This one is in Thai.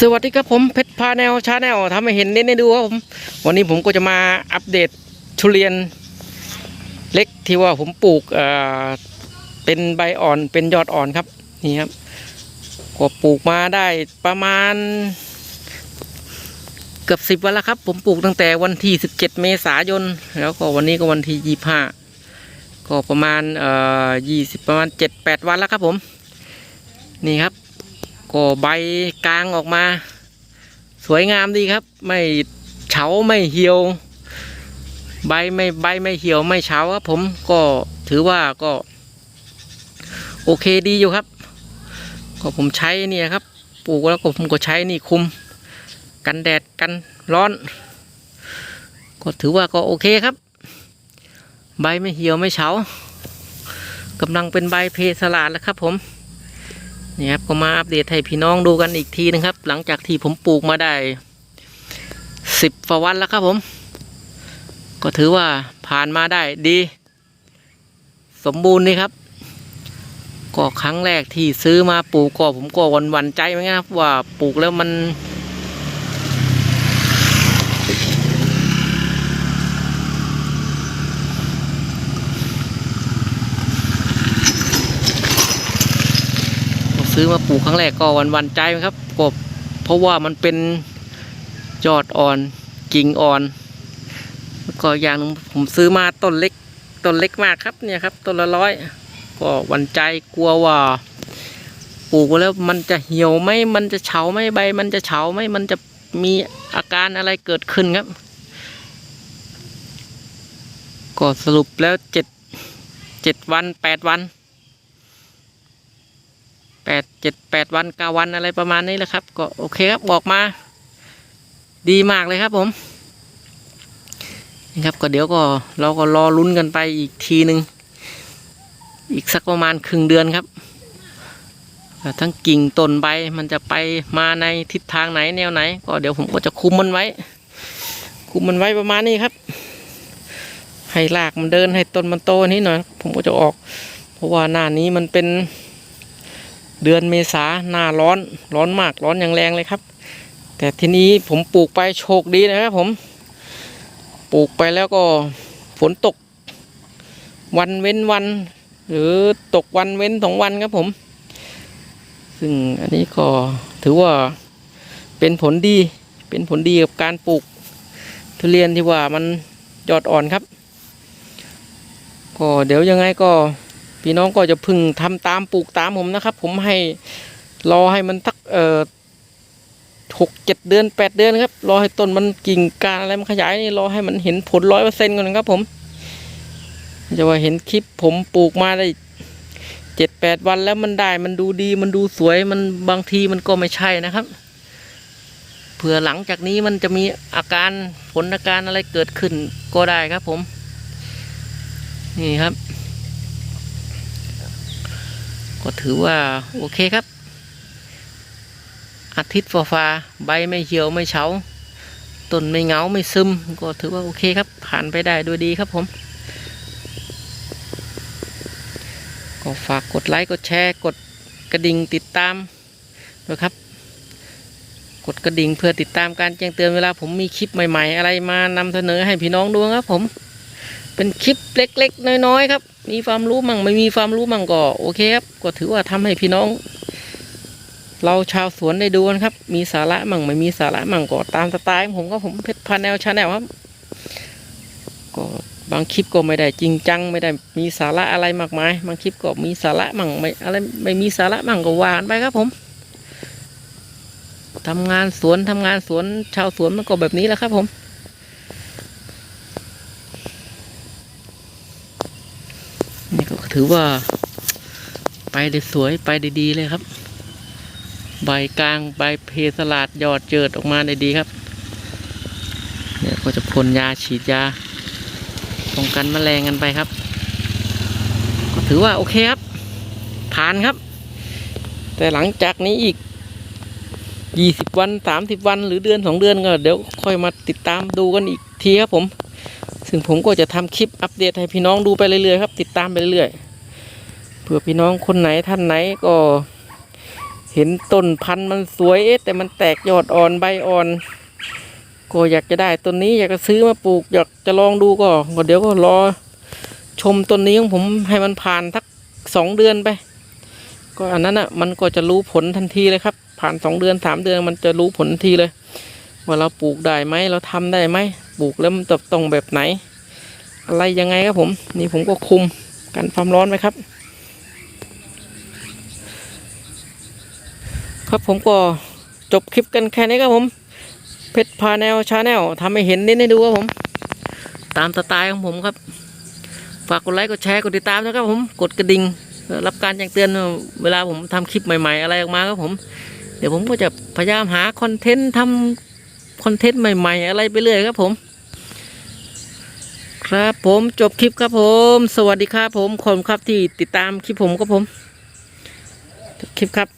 สวัสดีครับผมเพชรพาแนวชาแนลทำให้เห็นเน้นให้ดูครับผมวันนี้ผมก็จะมาอัปเดตทุเรียนเล็กที่ว่าผมปลูกเอ่อเป็นใบอ่อนเป็นยอดอ่อนครับนี่ครับก็ปลูกมาได้ประมาณ เกือบสิบวันแล้วครับ ผมปลูกตั้งแต่วันที่สิบเจ็ดเมษายน แล้วก็วันนี้ก็วันที่ยี่ห้าก็ประมาณเอ่อยี่สิบประมาณเจ็ดแปดวันแล้วครับผม นี่ครับ ก็ใบกลางออกมา สวยงามดีครับ ไม่เฉาไม่เหี่ยว ใบไม่ใบไม่เหี่ยวไม่เฉาครับ ผมก็ถือว่าก็ โอเคดีอยู่ครับ ก็ผมใช้นี่ครับปลูกแล้วก็ผมก็ใช้นี่คุม กันแดดกันร้อน ก็ถือว่าก็โอเคครับ ใบไม่เหี่ยวไม่เฉากำลังเป็นใบเพสลาดแล้วครับผม นี่ครับก็มาอัปเดตให้พี่น้องดูกันอีกทีนึงครับ หลังจากที่ผมปลูกมาได้สิบฟวันแล้วครับผม ก็ถือว่าผ่านมาได้ดี สมบูรณ์นี่ครับ ก็ครั้งแรกที่ซื้อมาปลูกก็ผมก็วันวันใจไหมือนกันครับว่าปลูกแล้วมัน ซื้อมาปลูกครั้งแรกก็วันวันใจครับก็เพราะว่ามันเป็นยอดอ่อนกิ่งอ่อน ก็อย่างผมซื้อมาต้นเล็กต้นเล็กมากครับเนี่ยครับต้นละร้อยก็วันใจกลัวว่าปลูกแล้วมันจะเหี่ยวไหมมันจะเฉาไหมใบ มันจะเฉาไหมมันจะมีอาการอะไรเกิดขึ้นครับ ก็สรุปแล้วเจ็ดเจ็ดวันแปดวัน แปดเจ็ดแปดวันเก้าวันอะไรประมาณนี้แหละครับ ก็โอเคครับบอกมา ดีมากเลยครับผมนี่ครับก็เดี๋ยวก็เราก็รอลุ้นกันไปอีกทีหนึ่งอีกสักประมาณครึ่งเดือนครับว่ทั้งกิ่งต้นใบมันจะไปมาในทิศทางไหนแนวไหน ก็เดี๋ยวผมก็จะคุมมันไว้ คุมมันไว้ประมาณนี้ครับ ให้รากมันเดินให้ต้นมันโตนิดหน่อย ผมก็จะออก เพราะว่าหน้านี้มันเป็น เดือนเมษาหน้าร้อนร้อนมากร้อนอย่างแรงเลยครับ แต่ทีนี้ผมปลูกไปโชคดีนะครับผม ปลูกไปแล้วก็ฝนตก วันเว้นวัน หรือตกวันเว้นสองวันครับผม ซึ่งอันนี้ก็ถือว่าเป็นผลดีเป็นผลดีกับการปลูก ทุเรียนที่ว่ามันยอดอ่อนครับ ก็เดี๋ยวยังไงก็ พี่น้องก็จะพึงทำตามปลูกตามผมนะครับ ผมให้รอให้มันทักเอ่อหกเจ็ดเดือนแปดเดือนครับ รอให้ต้นมันกิ่งการอะไรมันขยายนี่รอให้มันเห็นผลร้อยเปอร์เซ็นต์ก่อนครับผมจะว่าเห็นคลิปผมปลูกมาได้เจ็ดแปดวันแล้วมันได้มันดูดีมันดูสวยมันบางทีมันก็ไม่ใช่นะครับเผื่อหลังจากนี้มันจะมีอาการผลอาการอะไรเกิดขึ้นก็ได้ครับผม นี่ครับ ก็ถือว่าโอเคครับ อาทิตย์ฟ้าฟ้าใบไม่เหี่ยวไม่เฉาต้นไม่เงาไม่ซึม ก็ถือว่าโอเคครับ ผ่านไปได้ด้วยดีครับผม ก็ฝากกดไลค์กดแชร์กดกระดิ่งติดตามด้วยครับ กดกระดิ่งเพื่อติดตามการแจ้งเตือนเวลาผมมีคลิปใหม่ ๆ อะไรมานำเสนอให้พี่น้องดูครับผม เป็นคลิปเล็ก ๆ น้อย ๆ ครับ มีความรู้มั่งไม่มีความรู้มั่งก็โอเคครับก็ถือว่าทำให้พี่น้อง เราชาวสวนได้ดูกันครับ มีสาระมั่งไม่มีสาระมั่งก็ตามสไตล์ของผมก็ผมเพชรพาแนวชาแนลครับ ก็บางคลิปก็ไม่ได้จริงจัง ไม่ได้มีสาระอะไรมากมาย บางคลิปก็มีสาระมั่งไม่อะไรไม่มีสาระมั่งก็ว่ากันไปครับผมทำงานสวนทำงานสวนชาวสวนมันก็แบบนี้แหละครับผม นี่ก็ ถือว่า ไปได้สวยไปได้ดีเลยครับ ใบกลางใบเพสลาดยอดเจิดออกมาได้ดีครับ เนี่ยก็จะพ่นยาฉีดยาป้องกันแมลงกันไปครับ ก็ถือว่าโอเคครับ ผ่านครับ แต่หลังจากนี้อีกยี่สิบวันสามสิบวันหรือเดือนสองเดือนก็เดี๋ยวค่อยมาติดตามดูกันอีกทีครับผม ซึ่งผมก็จะทำคลิปอัปเดตให้พี่น้องดูไปเรื่อยๆครับ ติดตามไปเรื่อยๆ เผื่อพี่น้องคนไหนท่านไหนก็ เห็นต้นพันธุ์มันสวยเอ๊ะแต่มันแตกยอดอ่อนใบอ่อนก็อยากจะได้ต้นนี้อยากจะซื้อมาปลูก อยากจะลองดูก็ก็เดี๋ยวก็รอชมต้นนี้ของผมให้มันผ่านทักสองเดือนไป ก็อันนั้นอะมันก็จะรู้ผลทันทีเลยครับ ผ่านสองเดือนสามเดือนมันจะรู้ผลทันทีเลย ว่าเราปลูกได้ไหมเราทำได้ไหมปลูกแล้วมันจะต้องแบบไหน อะไรยังไงครับผม นี่ผมก็คุมกันความร้อนไว้ครับ ครับผมก็จบคลิปกันแค่นี้ครับผม เพชรพาแนลชาแนลทำให้เห็นนิดให้ดูครับผม ตามสไตล์ของผมครับ ฝากกดไลค์กดแชร์กดติดตามนะครับผมกดกระดิ่งรับการแจ้งเตือนเวลาผมทำคลิปใหม่ ๆ อะไรออกมาครับผม เดี๋ยวผมก็จะพยายามหาคอนเทนต์ทำคอนเทนต์ใหม่ ๆ อะไรไปเรื่อยครับผม ครับผมจบคลิปครับผม สวัสดีครับผมคุณครับที่ติดตามคลิปผมครับผมคลิปครับ